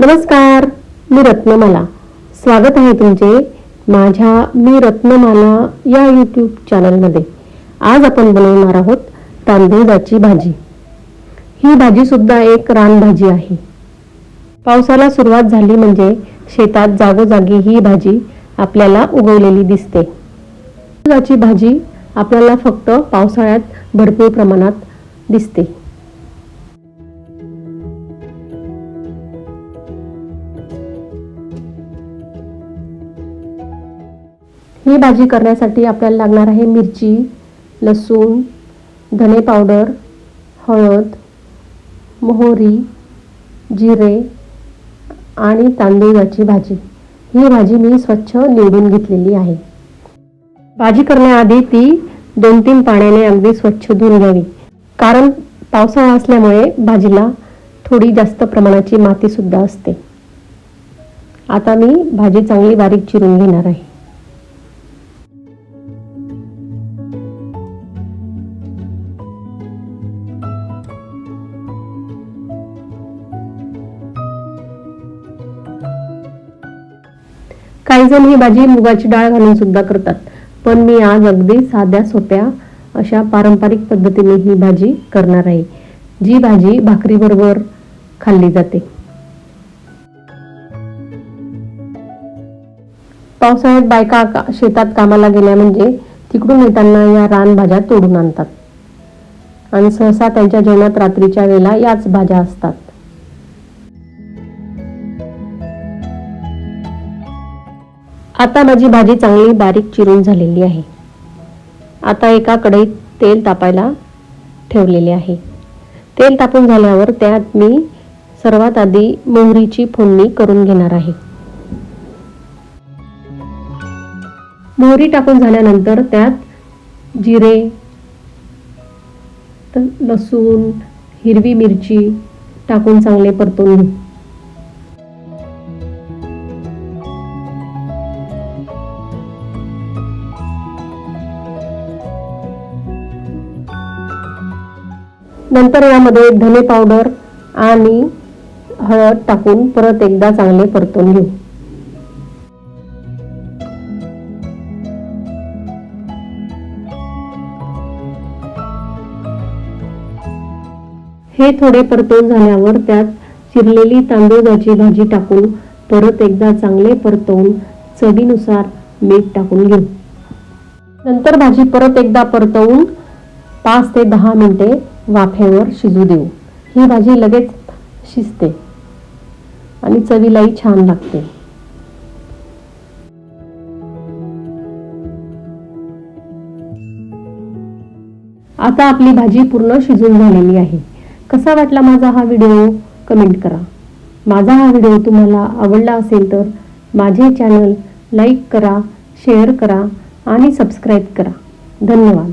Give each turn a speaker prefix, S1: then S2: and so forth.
S1: नमस्कार मी रत्नमाला. स्वागत आहे तुमचे माझ्या मी रत्नमाला या यूट्यूब चॅनलमध्ये आज आपण बनवणार आहोत तांदूळाची भाजी. ही भाजीसुद्धा एक रानभाजी आहे. पावसाला सुरुवात झाली म्हणजे शेतात जागोजागी ही भाजी आपल्याला उगवलेली दिसते. तांदूळाची भाजी आपल्याला फक्त पावसाळ्यात भरपूर प्रमाणात दिसते. ही भाजी करण्यासाठी आपल्याला लागणार आहे मिरची लसूण धने पावडर हळद मोहरी जिरे आणि तांदूळाची भाजी. ही भाजी मी स्वच्छ निवडून घेतलेली आहे. भाजी करण्याआधी ती दोन तीन पाण्याने अगदी स्वच्छ धुवून घ्यावी. कारण पावसाळा असल्यामुळे भाजीला थोडी जास्त प्रमाणाची माती सुद्धा असते. आता मी भाजी चांगली बारीक चिरून घेणार आहे. काही जण ही भाजी मुगाची डाळ घालून सुद्धा करतात. पण मी आज अगदी साध्या सोप्या अशा पारंपरिक पद्धतीने ही भाजी करणार आहे जी भाजी भाकरीबरोबर खाल्ली जाते. पावसाळ्यात बायका शेतात कामाला गेल्या म्हणजे तिकडून येताना या रानभाज्या तोडून आणतात. आणि सहसा त्यांच्या जेवणात रात्रीच्या वेळेला याच भाज्या असतात. आता माझी भाजी चांगली बारीक चिरून झालेली आहे. आता एका कढईत तेल तापायला ठेवलेले आहे. तेल तापून झाल्यावर त्यात मी सर्वात आधी मोहरीची फोडणी करून घेणार आहे. मोहरी टाकून झाल्यानंतर त्यात जिरे लसूण हिरवी मिरची टाकून चांगले परतून घेऊ. नंतर यामध्ये धने पावडर आणि हळद टाकून परत एकदा चांगले परतून घेऊ. हे थोडे परतून झाल्यावर त्यात चिरलेली तांदूळाची भाजी टाकून परत एकदा चांगले परतवून चवीनुसार मीठ टाकून घेऊ. नंतर भाजी परत एकदा परतवून पाच ते दहा मिनिटे वाफेवर शिजू देऊ. ही भाजी लगेच शिजते आणि चवीलाही छान लागते. आता आपली भाजी पूर्ण शिजून झालेली आहे. कसा वाटला माझा हा व्हिडिओ? कमेंट करा. माझा हा व्हिडिओ तुम्हाला आवडला असेल तर माझे चॅनल लाईक करा शेअर करा आणि सबस्क्राईब करा. धन्यवाद.